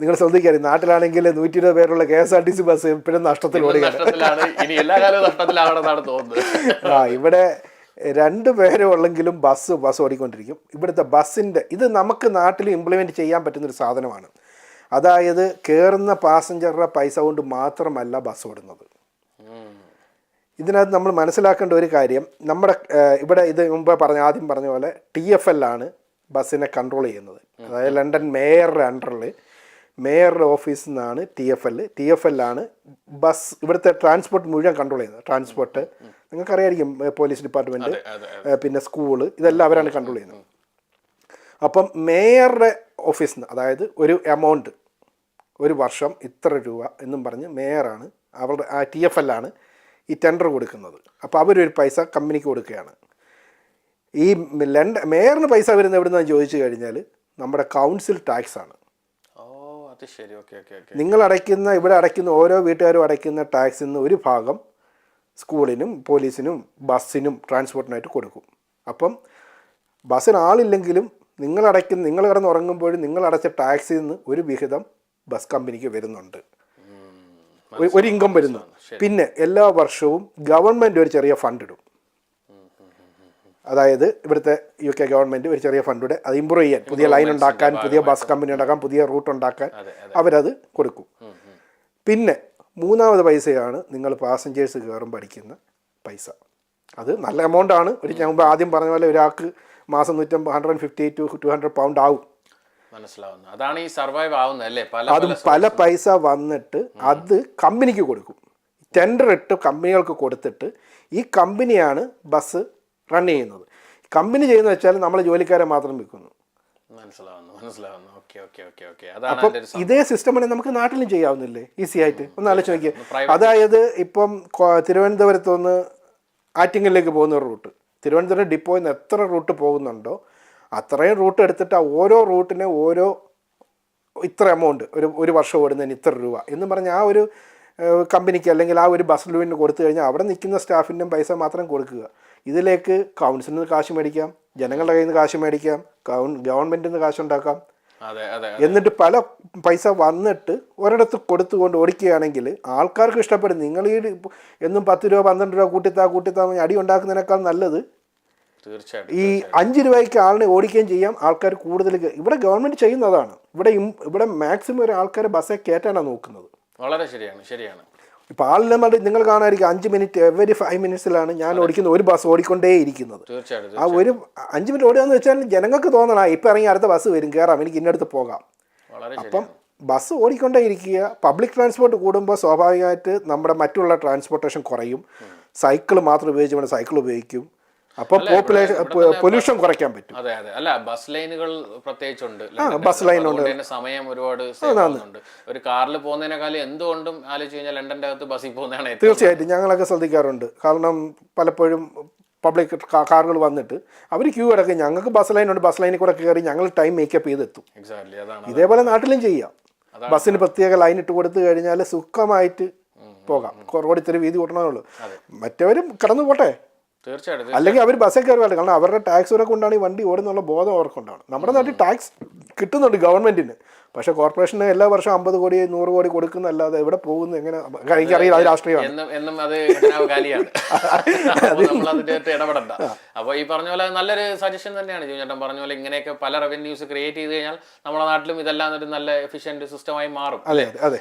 നിങ്ങൾ ശ്രദ്ധിക്കാറ് നാട്ടിലാണെങ്കിൽ നൂറ്റി ഇരുപത് പേരുള്ള K S R T C bus എപ്പോഴും നഷ്ടത്തിൽ ഇനി എല്ലാ കാലവും തോന്നുന്നത്. ആ ഇവിടെ രണ്ട് പേരും ഉള്ളെങ്കിലും ബസ് ബസ് ഓടിക്കൊണ്ടിരിക്കും. ഇവിടുത്തെ ബസ്സിന്റെ ഇത് നമുക്ക് നാട്ടിൽ ഇംപ്ലിമെന്റ് ചെയ്യാൻ പറ്റുന്നൊരു സാധനമാണ്. അതായത് കയറുന്ന പാസഞ്ചറുടെ പൈസ കൊണ്ട് മാത്രമല്ല ബസ് ഓടുന്നത്. ഇതിനകത്ത് നമ്മൾ മനസ്സിലാക്കേണ്ട ഒരു കാര്യം നമ്മുടെ ഇവിടെ ഇത് മുമ്പ് പറഞ്ഞ ആദ്യം പറഞ്ഞ പോലെ ടി എഫ് എൽ ആണ് ബസ്സിനെ കൺട്രോൾ ചെയ്യുന്നത്. അതായത് ലണ്ടൻ മേയറുടെ അണ്ടറിൽ മേയറുടെ ഓഫീസിൽ നിന്നാണ് T F L T F എല്ലാണ് bus ഇവിടുത്തെ ട്രാൻസ്പോർട്ട് മുഴുവൻ കൺട്രോൾ ചെയ്യുന്നത് ട്രാൻസ്പോർട്ട് നിങ്ങൾക്കറിയായിരിക്കും പോലീസ് ഡിപ്പാർട്ട്മെന്റ് പിന്നെ സ്കൂൾ ഇതെല്ലാം അവരാണ് കൺട്രോൾ ചെയ്യുന്നത്. അപ്പം മേയറുടെ ഓഫീസിൽ നിന്ന് അതായത് ഒരു എമൗണ്ട് ഒരു വർഷം ഇത്ര രൂപ എന്നും പറഞ്ഞ് മേയറാണ് അവരുടെ ആ ടി എഫ് എല്ലാണ് ഈ ടെൻഡർ കൊടുക്കുന്നത്. അപ്പോൾ അവരൊരു പൈസ കമ്പനിക്ക് കൊടുക്കുകയാണ്. ഈ ലണ്ട മേയറിന് പൈസ വരുന്ന എവിടെ നിന്നാണ് ചോദിച്ചു കഴിഞ്ഞാൽ നമ്മുടെ കൗൺസിൽ ടാക്സ് ആണ് ഓ അത് ശരി ഓക്കെ ഓക്കെ ഓക്കെ നിങ്ങൾ അടയ്ക്കുന്ന ഇവിടെ അടയ്ക്കുന്ന ഓരോ വീട്ടുകാരും അടയ്ക്കുന്ന ടാക്സിൽ നിന്ന് ഒരു ഭാഗം സ്കൂളിനും പോലീസിനും ബസ്സിനും ട്രാൻസ്പോർട്ടിനായിട്ട് കൊടുക്കും. അപ്പം ബസ്സിന് ആളില്ലെങ്കിലും നിങ്ങൾ അടയ്ക്കുന്ന നിങ്ങൾ കിടന്ന് ഉറങ്ങുമ്പോഴും നിങ്ങൾ അടച്ച ടാക്സിൽ നിന്ന് ഒരു വിഹിതം ബസ് കമ്പനിക്ക് വരുന്നുണ്ട്. ഒരു- ഇൻകം വരുന്നു. പിന്നെ എല്ലാ വർഷവും ഗവൺമെന്റ് ഒരു ചെറിയ ഫണ്ട് ഇടും അതായത് ഇവിടുത്തെ യു കെ ഗവൺമെന്റ് ഒരു ചെറിയ ഫണ്ടിടെ അത് ഇമ്പ്രൂവ് ചെയ്യാൻ പുതിയ ലൈൻ ഉണ്ടാക്കാൻ പുതിയ ബസ് കമ്പനി ഉണ്ടാക്കാൻ പുതിയ റൂട്ട് ഉണ്ടാക്കാൻ അവരത് കൊടുക്കും. പിന്നെ മൂന്നാമത് പൈസയാണ് നിങ്ങൾ പാസഞ്ചേഴ്സ് കയറുമ്പോൾ അടിക്കുന്ന പൈസ. അത് നല്ല എമൗണ്ട് ആണ്. ഒരു ഞാൻ മുമ്പ് ആദ്യം പറഞ്ഞ പോലെ ഒരാൾക്ക് മാസം നൂറ്റമ്പത് hundred and fifty to two hundred pound ആവും. മനസ്സിലാവുന്നു. അതാണ് ഈ സർവൈവ് ആവുന്നത് അല്ലേ? പല അത് പല പൈസ വന്നിട്ട് അത് കമ്പനിക്ക് കൊടുക്കും. ടെൻഡർ ഇട്ട് കമ്പനികൾക്ക് കൊടുത്തിട്ട് ഈ കമ്പനിയാണ് ബസ് റൺ ചെയ്യുന്നത്. കമ്പനി ചെയ്യുന്നത് വെച്ചാൽ നമ്മൾ ജോലിക്കാരെ മാത്രം വിൽക്കുന്നു മനസ്സിലാവുന്നു മനസ്സിലാവുന്നു. Okay okay okay okay. അതാണ് അപ്പം ഇതേ സിസ്റ്റം നമുക്ക് നാട്ടിലും ചെയ്യാവുന്നില്ലേ? ഈസി ആയിട്ട്. ഒന്ന് ആലോചിച്ച് നോക്കിയേ. അതായത് ഇപ്പം തിരുവനന്തപുരത്ത് നിന്ന് ആറ്റിങ്ങലിലേക്ക് പോകുന്ന ഒരു റൂട്ട്. തിരുവനന്തപുരം ഡിപ്പോയിൽ നിന്ന് എത്ര റൂട്ട് പോകുന്നുണ്ടോ അത്രയും റൂട്ട് എടുത്തിട്ട് ആ ഓരോ റൂട്ടിനെ ഓരോ ഇത്ര എമൗണ്ട് ഒരു ഒരു വർഷം ഓടുന്നതിന് ഇത്ര രൂപ എന്ന് പറഞ്ഞ് ആ ഒരു കമ്പനിക്ക് അല്ലെങ്കിൽ ആ ഒരു ബസ് ലൂവിന് കൊടുത്തു കഴിഞ്ഞാൽ അവിടെ നിൽക്കുന്ന സ്റ്റാഫിന്റെ പൈസ മാത്രം കൊടുക്കുക. ഇതിലേക്ക് കൗൺസിലിൽ നിന്ന് കാശ് മേടിക്കാം ജനങ്ങളുടെ കയ്യിൽ നിന്ന് കാശ് മേടിക്കാം കൗൺ ഗവൺമെന്റിൽ നിന്ന് കാശുണ്ടാക്കാം എന്നിട്ട് പല പൈസ വന്നിട്ട് ഒരിടത്ത് കൊടുത്തുകൊണ്ട് ഓടിക്കുകയാണെങ്കിൽ ആൾക്കാർക്ക് ഇഷ്ടപ്പെടും. നിങ്ങൾ ഈ എന്നും പത്ത് രൂപ പന്ത്രണ്ട് രൂപ കൂട്ടിത്താ കൂട്ടിത്താ അടി ഉണ്ടാക്കുന്നതിനേക്കാൾ നല്ലത്. തീർച്ചയായിട്ടും ഈ അഞ്ച് രൂപയ്ക്ക് ആളിനെ ഓടിക്കുകയും ചെയ്യാം ആൾക്കാർ കൂടുതൽ ഇവിടെ ഗവൺമെന്റ് ചെയ്യുന്നതാണ്. ഇവിടെ ഇവിടെ മാക്സിമം ഒരു ആൾക്കാരെ ബസ്സെ കയറ്റാനാണ് നോക്കുന്നത്. വളരെ ശരിയാണ് ശരിയാണ്. ഇപ്പോൾ നമ്മൾ നിങ്ങൾ കാണാതിരിക്കും അഞ്ച് മിനിറ്റ് എവരി ഫൈവ് മിനിറ്റ്സിലാണ് ഞാൻ ഓടിക്കുന്ന ഒരു ബസ് ഓടിക്കൊണ്ടേ ഇരിക്കുന്നത് ആ ഒരു അഞ്ച് മിനിറ്റ് ഓടുകയെന്ന് വെച്ചാൽ ജനങ്ങൾക്ക് തോന്നണം ഇപ്പൊ ഇറങ്ങി അടുത്ത ബസ് വരും കയറാം എനിക്ക് ഇന്നടുത്ത് പോകാം. അപ്പം ബസ് ഓടിക്കൊണ്ടേ ഇരിക്കുക പബ്ലിക് ട്രാൻസ്പോർട്ട് കൂടുമ്പോൾ സ്വാഭാവികമായിട്ട് നമ്മുടെ മറ്റുള്ള ട്രാൻസ്പോർട്ടേഷൻ കുറയും. സൈക്കിൾ മാത്രം ഉപയോഗിച്ച് വേണം സൈക്കിൾ ഉപയോഗിക്കും. അപ്പോൾ പോപ്പുലേഷൻ പൊല്യൂഷൻ കുറയ്ക്കാൻ പറ്റും. അതെ അതെ. അല്ല ബസ് ലൈനുകൾ പ്രത്യേകിച്ചുണ്ട്. ബസ് ലൈൻ ഉണ്ട്. സമയം ഒരുപാട് ഒരു കാറിൽ പോകുന്നതിനേക്കാളും എന്തുകൊണ്ടും ആലോചിച്ച് കഴിഞ്ഞാൽ ലണ്ടന്റെ അകത്ത് ബസ്സിൽ പോകുന്നതാണ് തീർച്ചയായിട്ടും. ഞങ്ങളൊക്കെ ശ്രദ്ധിക്കാറുണ്ട്. കാരണം പലപ്പോഴും പബ്ലിക് കാറുകൾ വന്നിട്ട് അവർ ക്യൂ കിടക്കും ഞങ്ങൾക്ക് ബസ് ലൈൻ ഉണ്ട്. ബസ് ലൈനിൽ കൂടെ കയറി ഞങ്ങൾ ടൈം മേക്കപ്പ് ചെയ്തെത്തും. ഇതേപോലെ നാട്ടിലും ചെയ്യാം. ബസ്സിന് പ്രത്യേക ലൈൻ ഇട്ട് കൊടുത്തു കഴിഞ്ഞാൽ സുഖമായിട്ട് പോകാം. റോഡിൽ ഇത്തിരി വീതി കൂട്ടണമേ ഉള്ളൂ. മറ്റവരും കടന്നു പോട്ടെ. തീർച്ചയായിട്ടും അല്ലെങ്കിൽ അവർ ബസ്സിൽ കയറുകയാണ് കാരണം അവരുടെ ടാക്സ് വരെ കൊണ്ടാണ് ഈ വണ്ടി ഓടുന്നുള്ള ബോധം അവർക്കുണ്ടാണ് നമ്മുടെ നാട്ടിൽ ടാക്സ് കിട്ടുന്നുണ്ട് ഗവൺമെന്റിന്. പക്ഷേ കോർപ്പറേഷന് എല്ലാ വർഷവും അമ്പത് കോടി നൂറ് കോടി കൊടുക്കുന്നല്ലാതെ എവിടെ പോകുന്നു എങ്ങനെ എനിക്കറിയില്ല അത് രാഷ്ട്രീയമാണ്. അപ്പോൾ ഈ പറഞ്ഞ പോലെ നല്ലൊരു സജഷൻ തന്നെയാണ് ചേട്ടൻ പറഞ്ഞ പോലെ ഇങ്ങനെയൊക്കെ പല റവന്യൂസ് ക്രിയേറ്റ് ചെയ്ത് കഴിഞ്ഞാൽ നമ്മുടെ നാട്ടിലും ഇതെല്ലാം ഒരു നല്ല എഫിഷ്യന്റ് സിസ്റ്റമായി മാറും. അതെ അതെ.